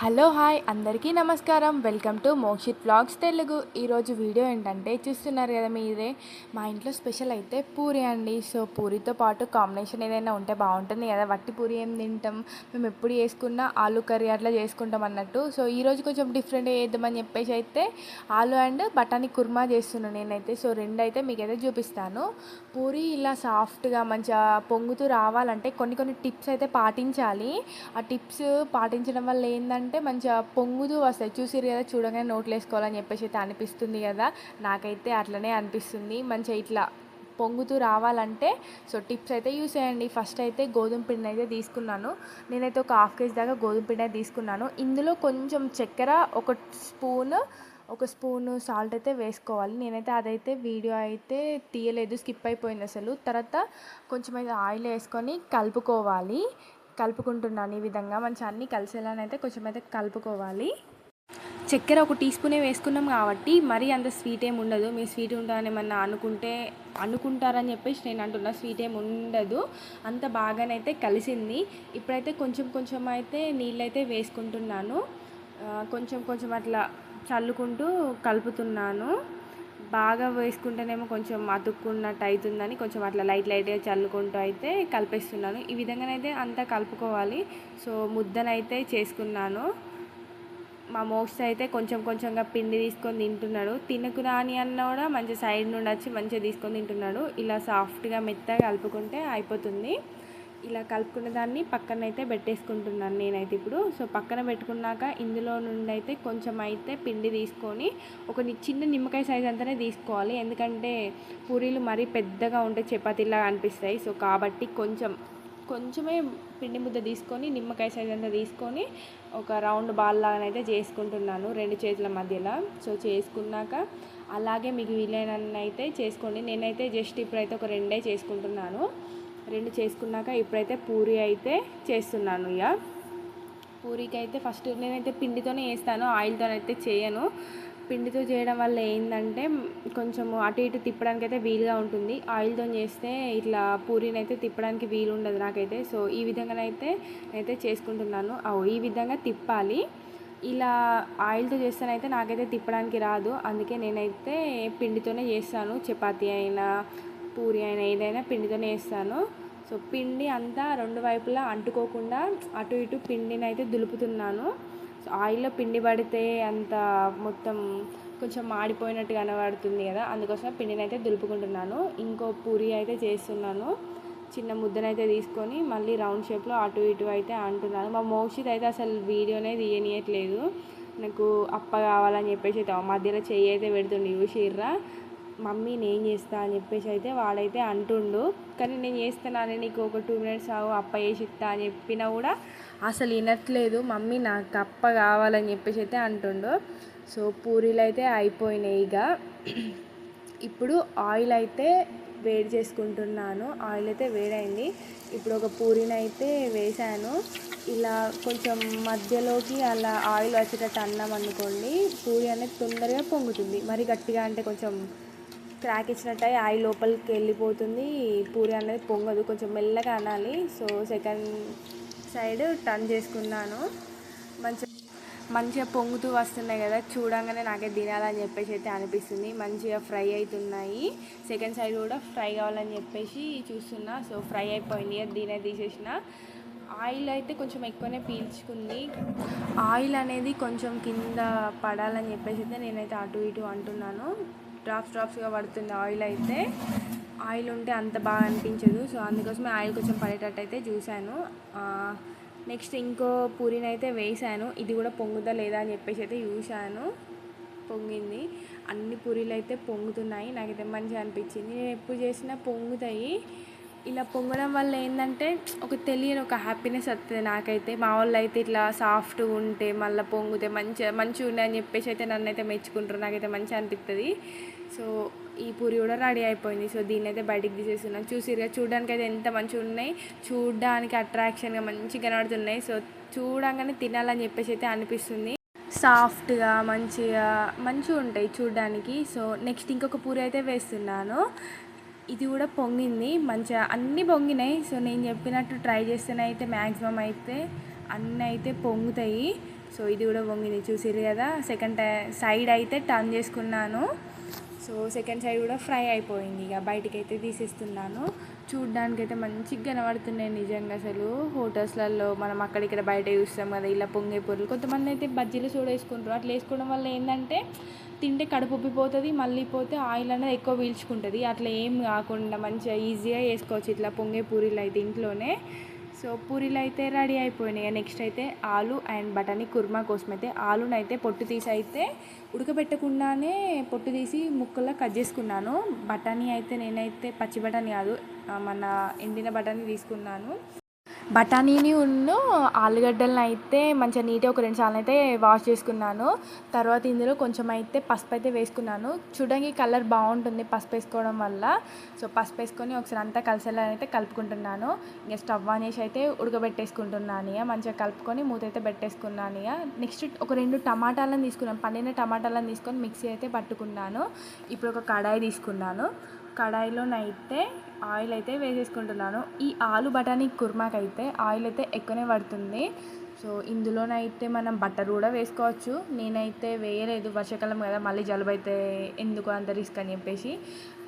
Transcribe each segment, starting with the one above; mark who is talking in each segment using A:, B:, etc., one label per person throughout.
A: Hello hi అందరికీ నమస్కారం. Welcome to Mokshith vlogs Telugu. ఈరోజు వీడియో ఏంటంటే చూస్తున్నారు కదా మీరే మా ఇంట్లో స్పెషల్ అయితే పూరి అండి. సో పూరితో పాటు కాంబినేషన్ ఏదైనా ఉంటే బాగుంటుంది కదా. వట్టి పూరి ఏం తింటాం? మేము ఎప్పుడు చేసుకున్నా ఆలు కర్రీ అట్లా చేసుకుంటాం అన్నట్టు. సో ఈరోజు కొంచెం డిఫరెంట్ చేద్దామని చెప్పేసి అయితే ఆలు అండ్ బఠానీ కుర్మా చేస్తున్నాను నేనైతే. సో రెండు అయితే మీకు అయితే చూపిస్తాను. పూరి ఇలా సాఫ్ట్గా మంచిగా పొంగుతూ రావాలంటే కొన్ని కొన్ని టిప్స్ అయితే పాటించాలి. ఆ టిప్స్ పాటించడం వల్ల ఏంటంటే అంటే మంచిగా పొంగుతూ వస్తాయి చూసిరు కదా చూడగానే నోట్లు వేసుకోవాలని చెప్పేసి అయితే అనిపిస్తుంది కదా. నాకైతే అట్లనే అనిపిస్తుంది. మంచిగా ఇట్లా పొంగుతూ రావాలంటే సో టిప్స్ అయితే యూస్ చేయండి. ఫస్ట్ అయితే గోధుమ పిండి అయితే తీసుకున్నాను. నేనైతే ఒక హాఫ్ కేజీ దాకా గోధుమ పిండి అయితే తీసుకున్నాను. ఇందులో కొంచెం చక్కెర ఒక స్పూన్ ఒక స్పూన్ సాల్ట్ అయితే వేసుకోవాలి. నేనైతే అదైతే వీడియో అయితే తీయలేదు స్కిప్ అయిపోయింది అసలు. తర్వాత కొంచెం అయితే ఆయిల్ వేసుకొని కలుపుకోవాలి. కలుపుకుంటున్నాను ఈ విధంగా. మంచి అన్నీ కలిసేలానైతే కొంచెం అయితే కలుపుకోవాలి. చక్కెర ఒక టీ స్పూనే వేసుకున్నాం కాబట్టి మరీ అంత స్వీట్ ఏమి ఉండదు. మీ స్వీట్ ఉంటుందని ఏమన్నా అనుకుంటే అనుకుంటారని చెప్పేసి నేను అంటున్న స్వీట్ ఏమి ఉండదు. అంత బాగానైతే కలిసింది. ఇప్పుడైతే కొంచెం కొంచెం అయితే నీళ్ళైతే వేసుకుంటున్నాను. కొంచెం కొంచెం అట్లా చల్లుకుంటూ కలుపుతున్నాను. బాగా వేసుకుంటేనేమో కొంచెం అతుక్కున్నట్టు అవుతుందని కొంచెం అట్లా లైట్ లైట్గా చల్లుకుంటూ అయితే కలిపేస్తున్నాను. ఈ విధంగానైతే అంతా కలుపుకోవాలి. సో ముద్దనైతే చేసుకున్నాను. మా మోక్స్ అయితే కొంచెం కొంచెంగా పిండి తీసుకొని తింటున్నాడు. తినకురా అని అన్నా కూడా మంచి సైడ్ నుండి వచ్చి మంచిగా తీసుకొని తింటున్నాడు. ఇలా సాఫ్ట్గా మెత్తగా కలుపుకుంటే అయిపోతుంది. ఇలా కలుపుకున్న దాన్ని పక్కన అయితే పెట్టేసుకుంటున్నాను నేనైతే ఇప్పుడు. సో పక్కన పెట్టుకున్నాక ఇందులో నుండి అయితే కొంచెం అయితే పిండి తీసుకొని ఒక చిన్న నిమ్మకాయ సైజ్ అంతానే తీసుకోవాలి. ఎందుకంటే పూరీలు మరీ పెద్దగా ఉంటే చపాతీలాగా అనిపిస్తాయి. సో కాబట్టి కొంచెం కొంచెమే పిండి ముద్ద తీసుకొని నిమ్మకాయ సైజ్ అంతా తీసుకొని ఒక రౌండ్ బాల్ లాగానైతే చేసుకుంటున్నాను రెండు చేతుల మధ్యలో. సో చేసుకున్నాక అలాగే మీకు వీలైనన్నైతే చేసుకోండి. నేనైతే జస్ట్ ఇప్పుడైతే ఒక రెండే చేసుకుంటున్నాను. రెండు చేసుకున్నాక ఇప్పుడైతే పూరి అయితే చేస్తున్నాను ఇక పూరికి అయితే ఫస్ట్ నేనైతే పిండితోనే వేస్తాను ఆయిల్తోనైతే చేయను. పిండితో చేయడం వల్ల ఏంటంటే కొంచెం అటు ఇటు తిప్పడానికి అయితే వీలుగా ఉంటుంది. ఆయిల్తో చేస్తే ఇట్లా పూరీని అయితే తిప్పడానికి వీలు ఉండదు నాకైతే. సో ఈ విధంగానైతే నేనైతే చేసుకుంటున్నాను. ఈ విధంగా తిప్పాలి. ఇలా ఆయిల్తో చేస్తేనైతే నాకైతే తిప్పడానికి రాదు. అందుకే నేనైతే పిండితోనే చేస్తాను. చపాతీ అయినా పూరి అయినా ఏదైనా పిండితోనే వేస్తాను. సో పిండి అంతా రెండు వైపులా అంటుకోకుండా అటు ఇటు పిండిని అయితే దులుపుతున్నాను. సో ఆయిల్లో పిండి పడితే అంత మొత్తం కొంచెం మాడిపోయినట్టు కనబడుతుంది కదా అందుకోసం పిండిని అయితే దులుపుకుంటున్నాను. ఇంకో పూరి అయితే చేస్తున్నాను. చిన్న ముద్దనైతే తీసుకొని మళ్ళీ రౌండ్ షేప్లో అటు ఇటు అయితే అంటున్నాను. మా మోషిత్ అయితే అసలు వీడియోనే తీయనియట్లేదు. నాకు అప్ప కావాలని చెప్పేసి అయితే మధ్యలో చెయ్యి అయితే పెడుతుండు చూసిర్రా మమ్మీ నేను చేస్తా అని చెప్పేసి అయితే వాడైతే అంటుండు. కానీ నేను చేస్తున్నాను నీకు ఒక టూ మినిట్స్ ఆగు అప్ప చేసి ఇస్తా అని చెప్పినా కూడా అసలు వినట్లేదు. మమ్మీ నాకు అప్ప కావాలని చెప్పేసి అయితే అంటుండు. సో పూరీలు అయితే అయిపోయినాయి ఇక. ఇప్పుడు ఆయిల్ అయితే వేడి చేసుకుంటున్నాను. ఆయిల్ అయితే వేడైంది. ఇప్పుడు ఒక పూరిని అయితే వేసాను. ఇలా కొంచెం మధ్యలోకి అలా ఆయిల్ వచ్చేటట్టు అన్నాం అనుకోండి పూరి అనేది తొందరగా పొంగుతుంది. మరి గట్టిగా అంటే కొంచెం క్రాక్ ఇచ్చినట్టయి ఆయిల్ లోపలికి వెళ్ళిపోతుంది. పూరి అనేది పొంగదు కొంచెం మెల్లగా అనాలి. సో సెకండ్ సైడ్ టర్న్ చేసుకున్నాను. మంచి మంచిగా పొంగుతూ వస్తున్నాయి కదా. చూడంగానే నాకే తినాలని చెప్పేసి అయితే అనిపిస్తుంది. మంచిగా ఫ్రై అవుతున్నాయి. సెకండ్ సైడ్ కూడా ఫ్రై కావాలని చెప్పేసి చూస్తున్నా. సో ఫ్రై అయిపోయింది. దీనే తీసేసిన. ఆయిల్ అయితే కొంచెం ఎక్కువనే పీల్చుకుంది. ఆయిల్ అనేది కొంచెం కింద పడాలని చెప్పేసి అయితే నేనైతే అటు ఇటు అంటున్నాను. డ్రాప్స్ డ్రాప్స్గా పడుతుంది ఆయిల్ అయితే. ఆయిల్ ఉంటే అంత బాగా అనిపించదు. సో అందుకోసమే ఆయిల్ కొంచెం పడేటట్టు అయితే చూశాను నెక్స్ట్ ఇంకో పూరిని అయితే వేసాను ఇది కూడా పొంగుదా లేదా అని చెప్పేసి అయితే చూశాను. పొంగింది. అన్ని పూరీలు అయితే పొంగుతున్నాయి. నాకైతే మంచిగా అనిపించింది. నేను ఎప్పుడు చేసినా పొంగుతాయి. ఇలా పొంగడం వల్ల ఏంటంటే ఒక తెలియని ఒక హ్యాపీనెస్ వస్తుంది నాకైతే. మా వాళ్ళు అయితే ఇట్లా సాఫ్ట్గా ఉంటే మళ్ళీ పొంగితే మంచిగా మంచిగా ఉండే అని చెప్పేసి అయితే నన్ను అయితే మెచ్చుకుంటారు. నాకైతే మంచిగా అనిపిస్తుంది సో ఈ పూరి కూడా రెడీ అయిపోయింది. సో దీన్ని అయితే బయటికి తీసేస్తున్నాను చూసిరుగా చూడడానికి అయితే ఎంత మంచిగా ఉన్నాయి చూడడానికి అట్రాక్షన్గా మంచిగా కనబడుతున్నాయి. సో చూడంగానే తినాలని చెప్పేసి అయితే అనిపిస్తుంది. సాఫ్ట్గా మంచిగా మంచిగా ఉంటాయి చూడడానికి. సో నెక్స్ట్ ఇంకొక పూరి అయితే వేస్తున్నాను. ఇది కూడా పొంగింది. మంచిగా అన్నీ పొంగినాయి. సో నేను చెప్పినట్టు ట్రై చేస్తేనైతే మ్యాక్సిమం అయితే అన్నీ అయితే పొంగుతాయి. సో ఇది కూడా పొంగింది. చూసిరు కదా సెకండ్ సైడ్ అయితే టర్న్ చేసుకున్నాను. సో సెకండ్ సైడ్ కూడా ఫ్రై అయిపోయింది. ఇక బయటికి అయితే తీసేస్తున్నాను. చూడ్డానికి అయితే మంచిగా కనబడుతున్నాయి నిజంగా అసలు హోటల్స్లలో. మనం అక్కడిక్కడ బయట చూస్తాం కదా ఇలా పొంగే పొరులు. కొంతమంది అయితే బజ్జీలు సోడా వేసుకుంటారు. అట్లా వేసుకోవడం వల్ల ఏంటంటే తింటే కడుపు మళ్ళీ పోతే ఆయిల్ అనేది ఎక్కువ పీల్చుకుంటుంది. అట్లా ఏం కాకుండా మంచిగా ఈజీగా వేసుకోవచ్చు. ఇట్లా పొంగే పూరీలు అయితే ఇంట్లోనే. సో పూరీలు అయితే రెడీ అయిపోయినాయి. నెక్స్ట్ అయితే ఆలు అండ్ బఠానీ కుర్మా కోసం అయితే ఆలునైతే పొట్టు తీసి అయితే ఉడకబెట్టకుండానే పొట్టు తీసి ముక్కల్లో కట్ చేసుకున్నాను. బఠానీ అయితే నేనైతే పచ్చి బఠానీ కాదు మన ఎండిన బఠానీ తీసుకున్నాను. బఠానీని ఉన్న ఆలుగడ్డలను అయితే మంచిగా నీట్గా ఒక రెండు సార్లు అయితే వాష్ చేసుకున్నాను. తర్వాత ఇందులో కొంచెం అయితే పసుపు అయితే వేసుకున్నాను. చూడడానికి కలర్ బాగుంటుంది పసుపు వేసుకోవడం వల్ల. సో పసుపు వేసుకొని ఒకసారి అంతా కలిసేలా అయితే కలుపుకుంటున్నాను. ఇంకా స్టవ్ ఆన్ చేసి అయితే ఉడకబెట్టేసుకుంటున్నాను ఇక. మంచిగా కలుపుకొని మూత అయితే పెట్టేసుకున్నాను ఇక. నెక్స్ట్ ఒక రెండు టమాటాలను తీసుకున్నాను. పండిన టమాటాలను తీసుకొని మిక్సీ అయితే పట్టుకున్నాను. ఇప్పుడు ఒక కడాయి తీసుకున్నాను. కడాయిలోనైతే ఆయిల్ అయితే వేసేసుకుంటున్నాను. ఈ ఆలు బఠానీ కుర్మాకి అయితే ఆయిల్ అయితే ఎక్కువనే పడుతుంది. సో ఇందులోనైతే మనం బట్టర్ కూడా వేసుకోవచ్చు. నేనైతే వేయలేదు వర్షాకాలం కదా మళ్ళీ జలుబు అయితే ఎందుకు అంత రిస్క్ అని చెప్పేసి.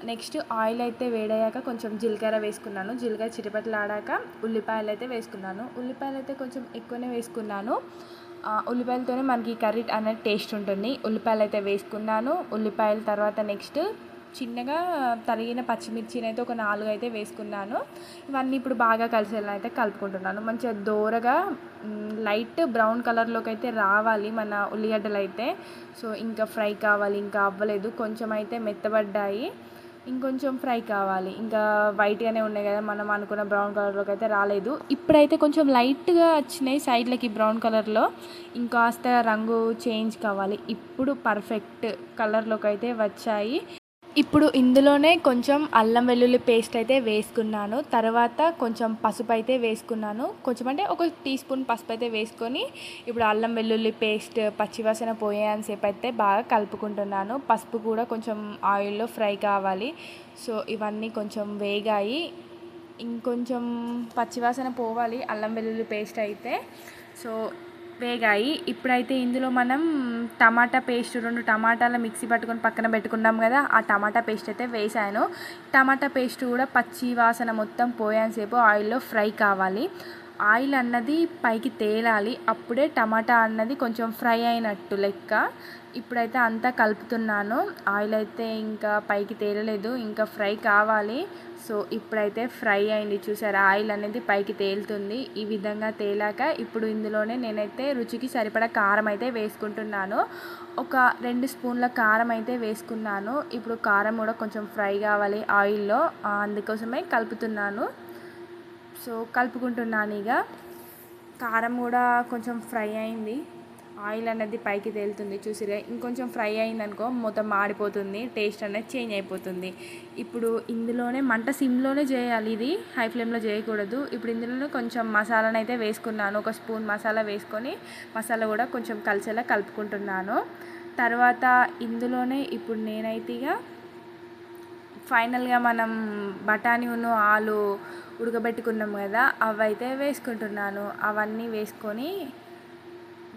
A: నెక్స్ట్ ఆయిల్ అయితే వేడయ్యాక కొంచెం జీలకర్ర వేసుకున్నాను. జీలకర్ర చిటపట్లాడాక ఉల్లిపాయలు అయితే వేసుకున్నాను. ఉల్లిపాయలు అయితే కొంచెం ఎక్కువనే వేసుకున్నాను. ఆ, ఉల్లిపాయలతోనే మనకి కర్రీ అనేది టేస్ట్ ఉంటుంది. ఉల్లిపాయలు అయితే వేసుకున్నాను. ఉల్లిపాయల తర్వాత నెక్స్ట్ చిన్నగా తరిగిన పచ్చిమిర్చిని అయితే ఒక నాలుగు అయితే వేసుకున్నాను. ఇవన్నీ ఇప్పుడు బాగా కలిసేలా అయితే కలుపుకుంటున్నాను. మంచిగా దోరగా లైట్ బ్రౌన్ కలర్లోకి అయితే రావాలి మన ఉల్లిగడ్డలు అయితే సో ఇంకా ఫ్రై కావాలి ఇంకా అవ్వలేదు. కొంచెం అయితే మెత్తబడ్డాయి. ఇంకొంచెం ఫ్రై కావాలి. ఇంకా వైట్గానే ఉన్నాయి కదా మనం అనుకున్న బ్రౌన్ కలర్లోకి అయితే రాలేదు. ఇప్పుడైతే కొంచెం లైట్గా వచ్చినాయి సైడ్లకి బ్రౌన్ కలర్లో. ఇంకాస్త రంగు చేంజ్ కావాలి. ఇప్పుడు పర్ఫెక్ట్ కలర్లోకి అయితే వచ్చాయి. ఇప్పుడు ఇందులోనే కొంచెం అల్లం వెల్లుల్లి పేస్ట్ అయితే వేసుకున్నాను. తర్వాత కొంచెం పసుపు అయితే వేసుకున్నాను. కొంచెం అంటే ఒక టీ స్పూన్ పసుపు అయితే వేసుకొని ఇప్పుడు అల్లం వెల్లుల్లి పేస్ట్ పచ్చివాసన పోయేంతసేపు అయితే బాగా కలుపుకుంటున్నాను. పసుపు కూడా కొంచెం ఆయిల్లో ఫ్రై కావాలి. సో ఇవన్నీ కొంచెం వేగాయి. ఇంకొంచెం పచ్చివాసన పోవాలి అల్లం వెల్లుల్లి పేస్ట్ అయితే. సో వేగాయి. ఇప్పుడైతే ఇందులో మనం టమాటా పేస్ట్ రెండు టమాటాల మిక్సీ పట్టుకొని పక్కన పెట్టుకున్నాం కదా ఆ టమాటా పేస్ట్ అయితే వేసాను టమాటా పేస్ట్ కూడా పచ్చి వాసన మొత్తం పోయేసేపు ఆయిల్లో ఫ్రై కావాలి. ఆయిల్ అన్నది పైకి తేలాలి. అప్పుడే టమాటా అన్నది కొంచెం ఫ్రై అయినట్టు లెక్క. ఇప్పుడైతే అంతా కలుపుతున్నాను. ఆయిల్ అయితే ఇంకా పైకి తేలలేదు ఇంకా ఫ్రై కావాలి. సో ఇప్పుడైతే ఫ్రై అయింది చూసారా? ఆయిల్ అనేది పైకి తేలుతుంది. ఈ విధంగా తేలాక ఇప్పుడు ఇందులోనే నేనైతే రుచికి సరిపడా కారం అయితే వేసుకుంటున్నాను. ఒక రెండు స్పూన్ల కారం అయితే వేసుకున్నాను. ఇప్పుడు కారం కూడా కొంచెం ఫ్రై కావాలి ఆయిల్లో. అందుకోసమే కలుపుతున్నాను. సో కలుపుకుంటున్నాను ఇక. కారం కూడా కొంచెం ఫ్రై అయింది. ఆయిల్ అనేది పైకి తేలుతుంది చూసిరే ఇంకొంచెం ఫ్రై అయిందనుకో మొత్తం మాడిపోతుంది టేస్ట్ అనేది చేంజ్ అయిపోతుంది. ఇప్పుడు ఇందులోనే మంట సిమ్లోనే చేయాలి ఇది హై ఫ్లేమ్లో చేయకూడదు. ఇప్పుడు ఇందులోనే కొంచెం మసాలాను అయితే వేసుకున్నాను. ఒక స్పూన్ మసాలా వేసుకొని మసాలా కూడా కొంచెం కలిసేలా కలుపుకుంటున్నాను. తర్వాత ఇందులోనే ఇప్పుడు నేనైతే ఇక ఫైనల్గా మనం బఠానీ ఉన్న ఆలు ఉడకబెట్టుకున్నాం కదా అవైతే వేసుకుంటున్నాను. అవన్నీ వేసుకొని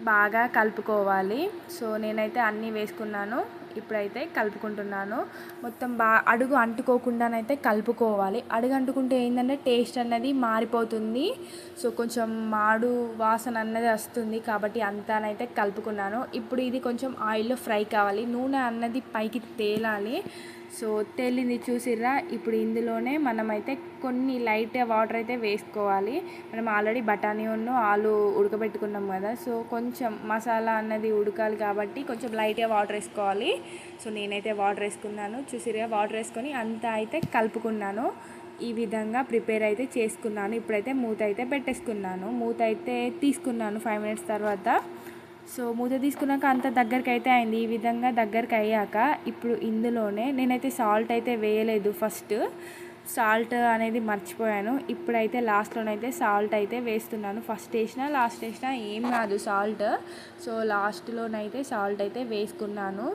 A: బాగా కలుపుకోవాలి. సో నేనైతే అన్నీ వేసుకున్నాను. ఇప్పుడైతే కలుపుకుంటున్నాను. మొత్తం బా అడుగు అంటుకోకుండానైతే కలుపుకోవాలి. అడుగు అంటుకుంటే ఏంటంటే టేస్ట్ అన్నది మారిపోతుంది. సో కొంచెం మాడు వాసన అన్నది వస్తుంది కాబట్టి అంతానైతే కలుపుకున్నాను. ఇప్పుడు ఇది కొంచెం ఆయిల్లో ఫ్రై కావాలి. నూనె అన్నది పైకి తేలాలి. సో తేలింది చూసిర్రా? ఇప్పుడు ఇందులోనే మనమైతే కొన్ని లైట్ వాటర్ అయితే వేసుకోవాలి. మనం ఆల్రెడీ బఠానీ ఉన్ను ఆలు ఉడకబెట్టుకున్నాం కదా. సో కొంచెం మసాలా అన్నది ఉడకాలి కాబట్టి కొంచెం లైట్గా వాటర్ వేసుకోవాలి. సో నేనైతే వాటర్ వేసుకున్నాను. చూసిర్రా వాటర్ వేసుకొని అంతా అయితే కలుపుకున్నాను. ఈ విధంగా ప్రిపేర్ అయితే చేసుకున్నాను. ఇప్పుడైతే మూత అయితే పెట్టేసుకున్నాను. మూత అయితే తీసుకున్నాను ఫైవ్ మినిట్స్ తర్వాత. సో మూత తీసుకున్నాక అంత దగ్గరికి అయితే అయింది. ఈ విధంగా దగ్గరికి అయ్యాక ఇప్పుడు ఇందులోనే నేనైతే సాల్ట్ అయితే వేయలేదు ఫస్ట్. సాల్ట్ అనేది మర్చిపోయాను. ఇప్పుడైతే లాస్ట్లోనైతే సాల్ట్ అయితే వేస్తున్నాను. ఫస్ట్ వేసినా లాస్ట్ వేసినా ఏం కాదు సాల్ట్. సో లాస్ట్లోనైతే సాల్ట్ అయితే వేసుకున్నాను.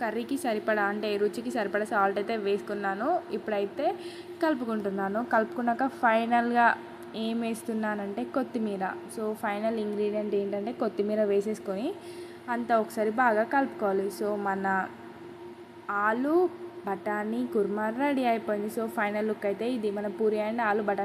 A: కర్రీకి సరిపడా అంటే రుచికి సరిపడా సాల్ట్ అయితే వేసుకున్నాను. ఇప్పుడైతే కలుపుకుంటున్నాను. కలుపుకున్నాక ఫైనల్గా ఏం వేస్తున్నానంటే కొత్తిమీర. సో ఫైనల్ ఇంగ్రీడియంట్ ఏంటంటే కొత్తిమీర వేసేసుకొని అంతా ఒకసారి బాగా కలుపుకోవాలి. సో మన ఆలు బఠానీ కుర్మా రెడీ అయిపోయింది. సో ఫైనల్ లుక్ అయితే ఇది. మన పూరి అండ్ ఆలు బఠానీ